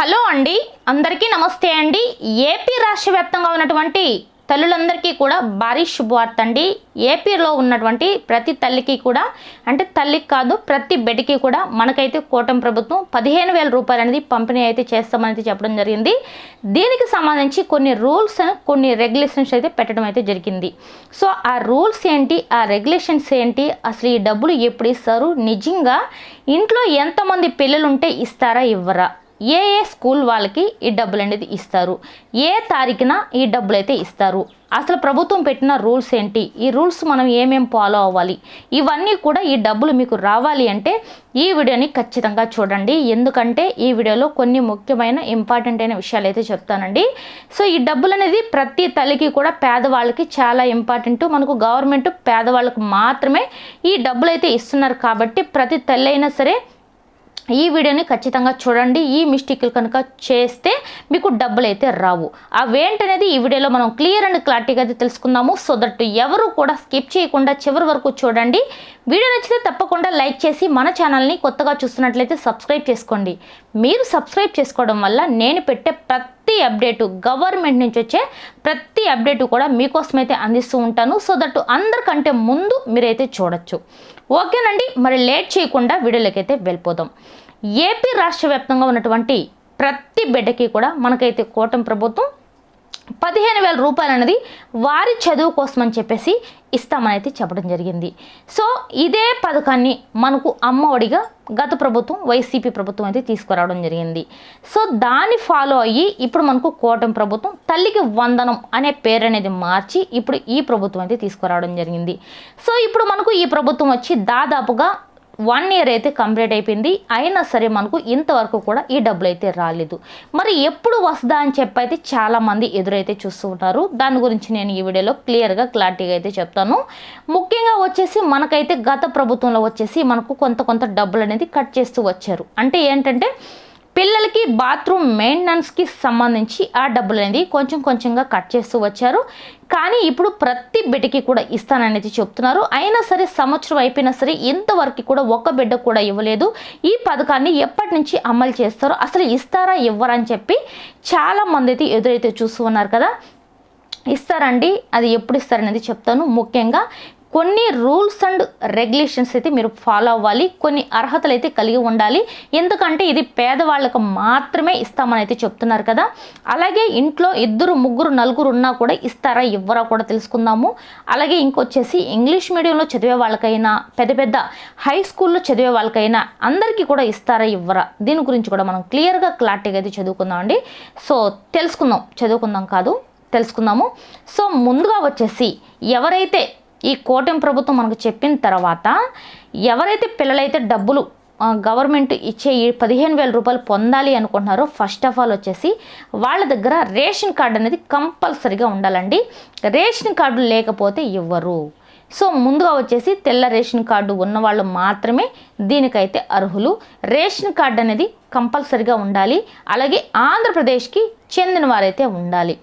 Hello అండి. అందరికీ నమస్తే అండి. ఏపీ రాష్ట్ర వ్యాప్తంగా ఉన్నటువంటి తల్లులందరికీ కూడా భారీ శుభవార్త అండి. ఏపీలో ఉన్నటువంటి ప్రతి తల్లికి కూడా అంటే తల్లికి కాదు ప్రతి బిడ్డకి కూడా మనకైతే కూటమి ప్రభుత్వం పదిహేను వేల రూపాయలు అనేది పంపిణీ అయితే చేస్తామని చెప్పడం జరిగింది. దీనికి సంబంధించి కొన్ని రూల్స్ కొన్ని రెగ్యులేషన్స్ అయితే పెట్టడం అయితే జరిగింది. సో ఆ రూల్స్ ఏంటి ఆ రెగ్యులేషన్స్ ఏంటి అసలు ఈ డబ్బులు ఎప్పుడు ఇస్తారు? నిజంగా ఇంట్లో ఎంతమంది పిల్లలు ఉంటే ఇస్తారా ఇవ్వరా? ఏ ఏ స్కూల్ వాళ్ళకి ఈ డబ్బులు అనేది ఇస్తారు? ఏ తారీఖున ఈ డబ్బులు అయితే ఇస్తారు? అసలు ప్రభుత్వం పెట్టిన రూల్స్ ఏంటి? ఈ రూల్స్ మనం ఏమేం ఫాలో అవ్వాలి? ఇవన్నీ కూడా ఈ డబ్బులు మీకు రావాలి అంటే ఈ వీడియోని ఖచ్చితంగా చూడండి. ఎందుకంటే ఈ వీడియోలో కొన్ని ముఖ్యమైన ఇంపార్టెంట్ అయిన విషయాలు అయితే చెప్తానండి. సో ఈ డబ్బులు అనేది ప్రతి తల్లికి కూడా పేదవాళ్ళకి చాలా ఇంపార్టెంట్. మనకు గవర్నమెంట్ పేదవాళ్ళకు మాత్రమే ఈ డబ్బులు అయితే ఇస్తున్నారు కాబట్టి ప్రతి తల్లి అయినా సరే ఈ వీడియోని ఖచ్చితంగా చూడండి. ఈ మిస్టేక్లు కనుక చేస్తే మీకు డబ్బులు అయితే రావు. అవేంటనేది ఈ వీడియోలో మనం క్లియర్ అండ్ క్లారిటీగా అయితే తెలుసుకుందాము. సో దట్ ఎవరు కూడా స్కిప్ చేయకుండా చివరి వరకు చూడండి. వీడియో నచ్చితే తప్పకుండా లైక్ చేసి మన ఛానల్ని కొత్తగా చూస్తున్నట్లయితే సబ్స్క్రైబ్ చేసుకోండి. మీరు సబ్స్క్రైబ్ చేసుకోవడం వల్ల నేను పెట్టే ప్రతి ప్రతి అప్డేటు గవర్నమెంట్ నుంచి వచ్చే ప్రతి అప్డేటు కూడా మీకోసం అయితే అందిస్తూ ఉంటాను. సో దట్ అందరికంటే ముందు మీరైతే చూడొచ్చు. ఓకేనండి మరి లేట్ చేయకుండా వీడియోలకైతే వెళ్ళిపోదాం. ఏపీ రాష్ట్ర వ్యాప్తంగా ఉన్నటువంటి ప్రతి బిడ్డకి కూడా మనకైతే కూటమి ప్రభుత్వం పదిహేను వేల రూపాయలు అనేది వారి చదువు కోసం అని చెప్పేసి ఇస్తామని అయితే చెప్పడం జరిగింది. సో ఇదే పథకాన్ని మనకు అమ్మఒడిగా గత ప్రభుత్వం వైసీపీ ప్రభుత్వం అయితే తీసుకురావడం జరిగింది. సో దాన్ని ఫాలో అయ్యి ఇప్పుడు మనకు కూటమి ప్రభుత్వం తల్లికి వందనం అనే పేరు అనేది మార్చి ఇప్పుడు ఈ ప్రభుత్వం అయితే తీసుకురావడం జరిగింది. సో ఇప్పుడు మనకు ఈ ప్రభుత్వం వచ్చి దాదాపుగా వన్ ఇయర్ అయితే కంప్లీట్ అయిపోయింది. అయినా సరే మనకు ఇంతవరకు కూడా ఈ డబ్బులు అయితే రాలేదు. మరి ఎప్పుడు వస్తుందా అని చెప్పి అయితే చాలామంది ఎదురైతే చూస్తూ ఉంటారు. దాని గురించి నేను ఈ వీడియోలో క్లియర్గా క్లారిటీగా అయితే చెప్తాను. ముఖ్యంగా వచ్చేసి మనకైతే గత ప్రభుత్వంలో వచ్చేసి మనకు కొంత కొంత డబ్బులు అనేది కట్ చేస్తూ వచ్చారు. అంటే ఏంటంటే పిల్లలకి బాత్రూమ్ మెయింటెనెన్స్కి సంబంధించి ఆ డబ్బులు అనేది కొంచెం కొంచెంగా కట్ చేస్తూ వచ్చారు. కానీ ఇప్పుడు ప్రతి బిడ్డకి కూడా ఇస్తాననేది చెప్తున్నారు. అయినా సరే సంవత్సరం అయిపోయినా సరే ఇంతవరకు కూడా ఒక్క బిడ్డ కూడా ఇవ్వలేదు. ఈ పథకాన్ని ఎప్పటి నుంచి అమలు చేస్తారో అసలు ఇస్తారా ఇవ్వరా అని చెప్పి చాలా మంది అయితే ఎదురైతే చూస్తూ ఉన్నారు కదా. ఇస్తారండి అది ఎప్పుడు ఇస్తారనేది చెప్తాను. ముఖ్యంగా కొన్ని రూల్స్ అండ్ రెగ్యులేషన్స్ అయితే మీరు ఫాలో అవ్వాలి. కొన్ని అర్హతలు అయితే కలిగి ఉండాలి. ఎందుకంటే ఇది పేదవాళ్ళకు మాత్రమే ఇస్తామని అయితే చెప్తున్నారు కదా. అలాగే ఇంట్లో ఇద్దరు ముగ్గురు నలుగురు ఉన్నా కూడా ఇస్తారా ఇవ్వరా కూడా తెలుసుకుందాము. అలాగే ఇంకొచ్చేసి ఇంగ్లీష్ మీడియంలో చదివే వాళ్ళకైనా పెద్ద పెద్ద హై స్కూల్లో చదివే వాళ్ళకైనా అందరికీ కూడా ఇస్తారా ఇవ్వరా? దీని గురించి కూడా మనం క్లియర్గా క్లారిటీగా అయితే చదువుకుందామండి సో తెలుసుకుందాం. చదువుకుందాం కాదు తెలుసుకుందాము. సో ముందుగా వచ్చేసి ఎవరైతే ఈ కూటమి ప్రభుత్వం మనకు చెప్పిన తర్వాత ఎవరైతే పిల్లలైతే డబ్బులు గవర్నమెంట్ ఇచ్చే ఈ పదిహేను వేల రూపాయలు పొందాలి అనుకుంటున్నారో ఫస్ట్ ఆఫ్ ఆల్ వచ్చేసి వాళ్ళ దగ్గర రేషన్ కార్డు అనేది కంపల్సరీగా ఉండాలండి. రేషన్ కార్డు లేకపోతే ఇవ్వరు సో ముందుగా వచ్చేసి తెల్ల రేషన్ కార్డు ఉన్న వాళ్ళు మాత్రమే దీనికైతే అర్హులు. రేషన్ కార్డు అనేది కంపల్సరీగా ఉండాలి. అలాగే ఆంధ్రప్రదేశ్కి చెందిన వారైతే ఉండాలి.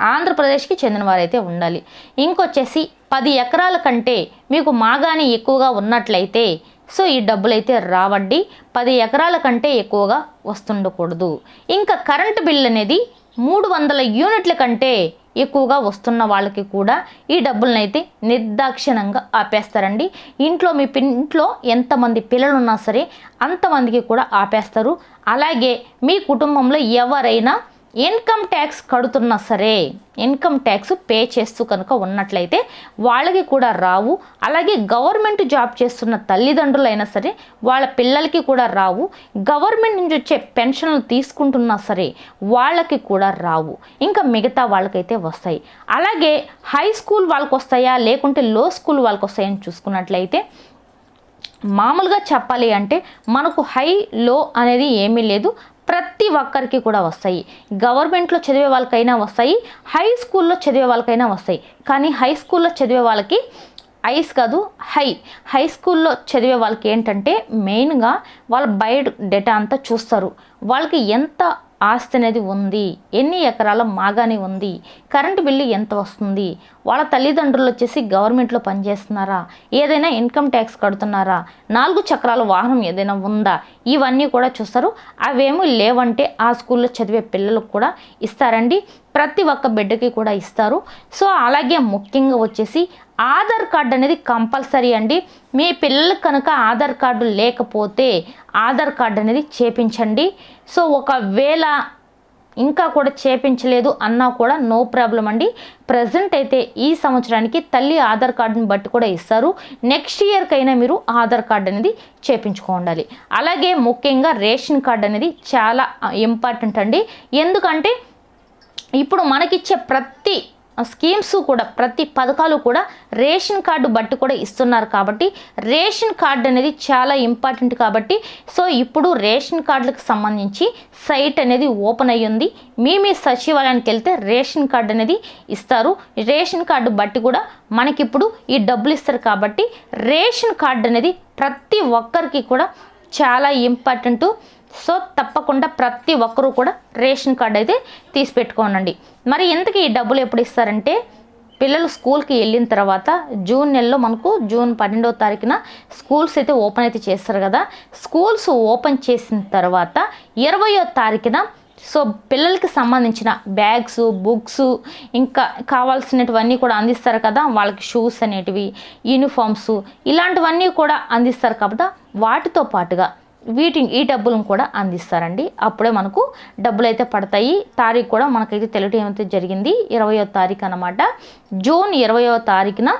ఆంధ్రప్రదేశ్కి చెందిన వారైతే ఉండాలి. ఇంకొచ్చేసి పది ఎకరాల కంటే మీకు మాగాని ఎక్కువగా ఉన్నట్లయితే సో ఈ డబ్బులు అయితే రావండి. పది ఎకరాల కంటే ఎక్కువగా వస్తుండకూడదు. ఇంకా కరెంటు బిల్ అనేది మూడు వందల యూనిట్ల కంటే ఎక్కువగా వస్తున్న వాళ్ళకి కూడా ఈ డబ్బులనైతే నిర్దాక్షిణంగా ఆపేస్తారండి. ఇంట్లో మీ ఇంట్లో ఎంతమంది పిల్లలు ఉన్నా సరే అంతమందికి కూడా ఆపేస్తారు. అలాగే మీ కుటుంబంలో ఎవరైనా ఇన్కమ్ ట్యాక్స్ కడుతున్నా సరే ఇన్కమ్ ట్యాక్స్ పే చేస్తూ కనుక ఉన్నట్లయితే వాళ్ళకి కూడా రావు. అలాగే గవర్నమెంట్ జాబ్ చేస్తున్న తల్లిదండ్రులైనా సరే వాళ్ళ పిల్లలకి కూడా రావు. గవర్నమెంట్ నుంచి వచ్చే పెన్షన్లు తీసుకుంటున్నా సరే వాళ్ళకి కూడా రావు. ఇంకా మిగతా వాళ్ళకైతే వస్తాయి. అలాగే హై స్కూల్ వాళ్ళకి వస్తాయా లేకుంటే లో స్కూల్ వాళ్ళకి వస్తాయని చూసుకున్నట్లయితే మామూలుగా చెప్పాలి అంటే మనకు హై లో అనేది ఏమీ లేదు. ప్రతి ఒక్కరికి కూడా వస్తాయి. గవర్నమెంట్లో చదివే వాళ్ళకైనా వస్తాయి హై స్కూల్లో చదివే వాళ్ళకైనా వస్తాయి. కానీ హై స్కూల్లో చదివే వాళ్ళకి ఐస్ కాదు హై. హై స్కూల్లో చదివే వాళ్ళకి ఏంటంటే మెయిన్గా వాళ్ళ బయట డేటా అంతా చూస్తారు. వాళ్ళకి ఎంత ఆస్తి అనేది ఉంది ఎన్ని ఎకరాల మాగాని ఉంది కరెంటు బిల్లు ఎంత వస్తుంది వాళ్ళ తల్లిదండ్రులు వచ్చేసి గవర్నమెంట్లో పనిచేస్తున్నారా ఏదైనా ఇన్కమ్ ట్యాక్స్ కడుతున్నారా నాలుగు చక్రాల వాహనం ఏదైనా ఉందా ఇవన్నీ కూడా చూస్తారు. అవేమీ లేవంటే ఆ స్కూల్లో చదివే పిల్లలకు కూడా ఇస్తారండి. ప్రతి ఒక్క బిడ్డకి కూడా ఇస్తారు. సో అలాగే ముఖ్యంగా వచ్చేసి ఆధార్ కార్డు అనేది కంపల్సరీ అండి. మీ పిల్లలకు కనుక ఆధార్ కార్డు లేకపోతే ఆధార్ కార్డు అనేది చేపించండి. సో ఒకవేళ ఇంకా కూడా చేపించలేదు అన్నా కూడా నో ప్రాబ్లం అండి. ప్రజెంట్ అయితే ఈ సంవత్సరానికి తల్లి ఆధార్ కార్డుని బట్టి కూడా ఇస్తారు. నెక్స్ట్ ఇయర్కైనా మీరు ఆధార్ కార్డు అనేది చేపించుకోండాలి అలాగే ముఖ్యంగా రేషన్ కార్డు అనేది చాలా ఇంపార్టెంట్ అండి. ఎందుకంటే ఇప్పుడు మనకిచ్చే ప్రతి స్కీమ్స్ కూడా ప్రతి పథకాలు కూడా రేషన్ కార్డు బట్టి కూడా ఇస్తున్నారు కాబట్టి రేషన్ కార్డు అనేది చాలా ఇంపార్టెంట్ కాబట్టి సో ఇప్పుడు రేషన్ కార్డులకు సంబంధించి సైట్ అనేది ఓపెన్ అయ్యింది. మీ మీ సచివాలయానికి వెళ్తే రేషన్ కార్డు అనేది ఇస్తారు. రేషన్ కార్డు బట్టి కూడా మనకిప్పుడు ఈ డబ్బులు ఇస్తారు కాబట్టి రేషన్ కార్డు అనేది ప్రతి ఒక్కరికి కూడా చాలా ఇంపార్టెంటు. సో తప్పకుండా ప్రతి ఒక్కరూ కూడా రేషన్ కార్డు అయితే తీసి పెట్టుకోనండి మరి ఎందుకు ఈ డబ్బులు ఎప్పుడు ఇస్తారంటే పిల్లలు స్కూల్కి వెళ్ళిన తర్వాత జూన్ నెలలో మనకు జూన్ పన్నెండవ తారీఖున స్కూల్స్ అయితే ఓపెన్ అయితే చేస్తారు కదా. స్కూల్స్ ఓపెన్ చేసిన తర్వాత ఇరవయో తారీఖున సో పిల్లలకి సంబంధించిన బ్యాగ్స్ బుక్స్ ఇంకా కావాల్సినటువన్నీ కూడా అందిస్తారు కదా. వాళ్ళకి షూస్ అనేటివి యూనిఫామ్స్ ఇలాంటివన్నీ కూడా అందిస్తారు కాబట్టి వాటితో పాటుగా వీటిని ఈ డబ్బులను కూడా అందిస్తారండి. అప్పుడే మనకు డబ్బులు అయితే పడతాయి. తారీఖు కూడా మనకైతే తెలియటం ఏమైతే జరిగింది? ఇరవయో తారీఖు అనమాట జూన్ ఇరవయో తారీఖున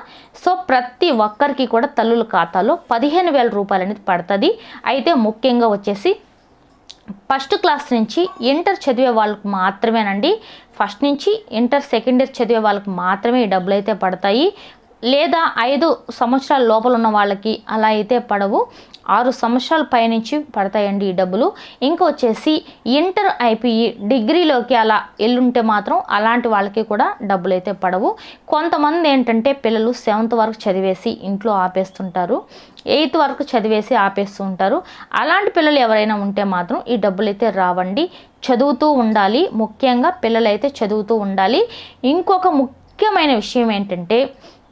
సో ప్రతి ఒక్కరికి కూడా తల్లుల ఖాతాలో పదిహేను వేల రూపాయలు అనేది పడుతుంది. అయితే ముఖ్యంగా వచ్చేసి ఫస్ట్ క్లాస్ నుంచి ఇంటర్ చదివే వాళ్ళకు మాత్రమేనండి. ఫస్ట్ నుంచి ఇంటర్ సెకండ్ ఇయర్ చదివే వాళ్ళకి మాత్రమే ఈ డబ్బులు అయితే పడతాయి. లేదా ఐదు సంవత్సరాల లోపల ఉన్న వాళ్ళకి అలా అయితే పడవు. ఆరు సంవత్సరాల పైనుంచి పడతాయండి ఈ డబ్బులు. ఇంకా వచ్చేసి ఇంటర్ అయిపోయి డిగ్రీలోకి అలా ఎల్లుంటే మాత్రం అలాంటి వాళ్ళకి కూడా డబ్బులు అయితే పడవు. కొంతమంది ఏంటంటే పిల్లలు సెవెంత్ వరకు చదివేసి ఇంట్లో ఆపేస్తుంటారు. ఎయిత్ వరకు చదివేసి ఆపేస్తూ ఉంటారు. అలాంటి పిల్లలు ఎవరైనా ఉంటే మాత్రం ఈ డబ్బులు అయితే రావండి. చదువుతూ ఉండాలి. ముఖ్యంగా పిల్లలైతే చదువుతూ ఉండాలి. ఇంకొక ముఖ్యమైన విషయం ఏంటంటే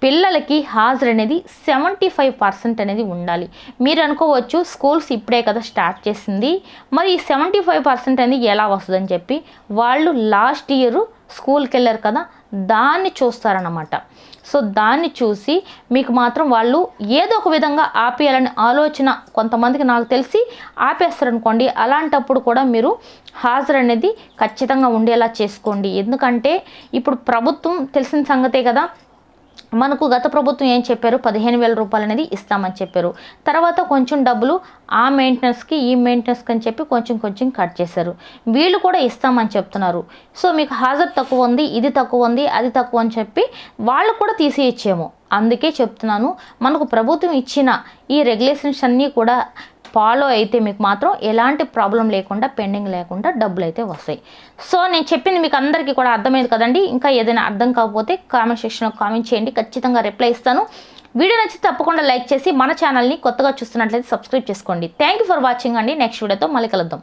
పిల్లలకి హాజరు అనేది సెవెంటీ ఫైవ్ పర్సెంట్ అనేది ఉండాలి. మీరు అనుకోవచ్చు స్కూల్స్ ఇప్పుడే కదా స్టార్ట్ చేసింది. మరి ఈ సెవెంటీ ఫైవ్ పర్సెంట్ అనేది ఎలా వస్తుందని చెప్పి వాళ్ళు లాస్ట్ ఇయర్ స్కూల్కి వెళ్ళారు కదా దాన్ని చూస్తారనమాట సో దాన్ని చూసి మీకు మాత్రం వాళ్ళు ఏదో ఒక విధంగా ఆపేయాలని ఆలోచన కొంతమందికి నాకు తెలిసి ఆపేస్తారనుకోండి. అలాంటప్పుడు కూడా మీరు హాజరు అనేది ఖచ్చితంగా ఉండేలా చేసుకోండి. ఎందుకంటే ఇప్పుడు ప్రభుత్వం తెలిసిన సంగతే కదా మనకు గత ప్రభుత్వం ఏం చెప్పారు? పదిహేను వేల రూపాయలు అనేది ఇస్తామని చెప్పారు. తర్వాత కొంచెం డబ్బులు ఆ మెయింటెనెన్స్కి ఈ మెయింటెనెన్స్కి అని చెప్పి కొంచెం కొంచెం కట్ చేశారు. వీళ్ళు కూడా ఇస్తామని చెప్తున్నారు. సో మీకు హాజరు తక్కువ ఉంది ఇది తక్కువ ఉంది అది తక్కువ అని చెప్పి వాళ్ళు కూడా తీసి ఇచ్చేమో అందుకే చెప్తున్నాను మనకు ప్రభుత్వం ఇచ్చిన ఈ రెగ్యులేషన్స్ అన్నీ కూడా ఫాలో అయితే మీకు మాత్రం ఎలాంటి ప్రాబ్లం లేకుండా పెండింగ్ లేకుండా డబ్బులు అయితే వస్తాయి. సో నేను చెప్పింది మీకు అందరికీ కూడా అర్థమైంది కదండి. ఇంకా ఏదైనా అర్థం కాకపోతే కామెంట్ సెక్షన్లో కామెంట్ చేయండి. ఖచ్చితంగా రిప్లై ఇస్తాను. వీడియో నచ్చి తప్పకుండా లైక్ చేసి మన ఛానల్ని కొత్తగా చూస్తున్నట్లయితే సబ్స్క్రైబ్ చేసుకోండి. థ్యాంక్ యూ ఫర్ వాచింగ్ అండి. నెక్స్ట్ వీడియోతో మళ్ళీ కలుద్దాం.